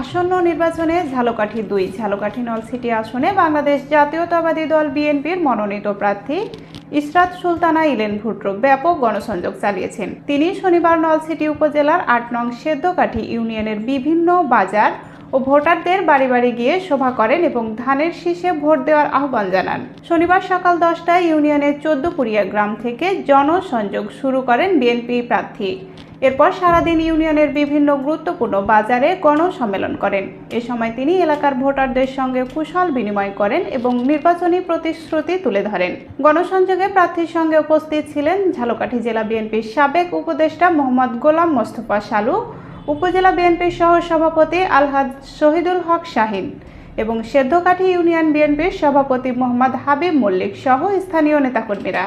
আসন্ন নির্বাচনে ঝালকাঠি দুই, ঝালকাঠি নলসিটি আসনে বাংলাদেশ জাতীয়তাবাদী দল বিএনপির মনোনীত প্রার্থী ইসরাত সুলতানা ইলেন ভুট্রো ব্যাপক গণসংযোগ চালিয়েছেন। তিনি শনিবার নলসিটি উপজেলার আট নং সেদ্ধকাঠি ইউনিয়নের বিভিন্ন বাজার ও ভোটারদের বাড়ি বাড়ি গিয়ে সভা করেন এবং ধানের শীষে ভোট দেওয়ার আহ্বান জানান। শনিবার সকাল দশটায় ইউনিয়নের চোদ্দপুরিয়া গ্রাম থেকে জনসংযোগ শুরু করেন বিএনপি প্রার্থী। এরপর সারাদিন ইউনিয়নের বিভিন্ন গুরুত্বপূর্ণ বাজারে গণসম্মেলন করেন। এ সময় তিনি এলাকার ভোটারদের সঙ্গে কুশল বিনিময় করেন এবং নির্বাচনী প্রতিশ্রুতি তুলে ধরেন। গণসংযোগে প্রার্থীর সঙ্গে উপস্থিত ছিলেন ঝালকাঠি জেলা বিএনপির সাবেক উপদেষ্টা মোহাম্মদ গোলাম মোস্তফা সালু উপজেলা বিএনপির সহ সভাপতি আলহাজ শহীদুল হক শাহিন এবং সেদ্ধকাঠি ইউনিয়ন বিএনপির সভাপতি মোহাম্মদ হাবিব মল্লিক সহ স্থানীয় নেতাকর্মীরা।